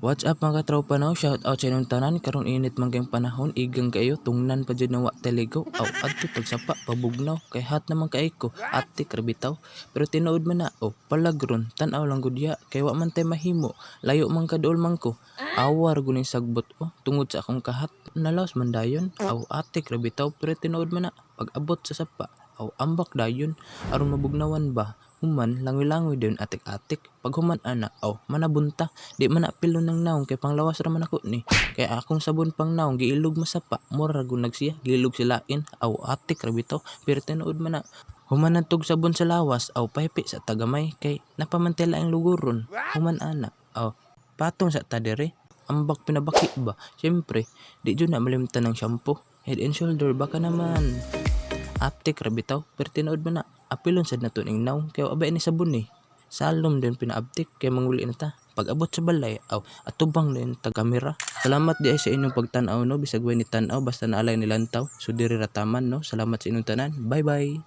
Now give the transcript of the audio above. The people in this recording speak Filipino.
What's up mga katropa no? Shout out sa inyong tanan. Karon init man panahon igang kayo. Tungnan pa jud na wa teligo aw adto tag sapa pabugnaw. Kay hat naman kay ko ate krabitaw. Pero tinuod man na oh palagron. Tan-aw lang gud ya. Kay wa man tay mahimo. Layo man kadol man ko. Awar guning sagbot oh tungod sa akong kahat. Nalaos man dayon. Aw ate krabitaw. Pero tinuod man na pag abot sa sapa aw ambak dayon. Aron mabugnawan ba human langoy-langoy dayon atik-atik pag human ana aw manabunta Di man apilo ng naong kay panglawas raman ako ni. Kay akong sabon pang naong giilog masapa. Mura gun nagsiya gilog silain. Aw ate krabito. Pero tinuod man. Human ang tug sabon sa lawas. Aw paypi sa tagamay. Kay napamantela ang luguron. Human ana. Aw patong sa tadere. Ambak pinabaki ba? Siyempre, di dyan na malimtan ng shampoo. Head and shoulder, baka naman. Ate krabitaw. Pero tinuod man na. Apilon sad na to ning naong. Kaya abay ni sabon eh. Salom din pinaabtik kay manguli na ta. Pag abot sa balay, aw, atubang din tag kamera. Salamat di ay sa inyong pagtanaw no, bisag way ni tanaw basta naalay nilantaw. So diri rataman no. Salamat sa inyong tanan. Bye-bye.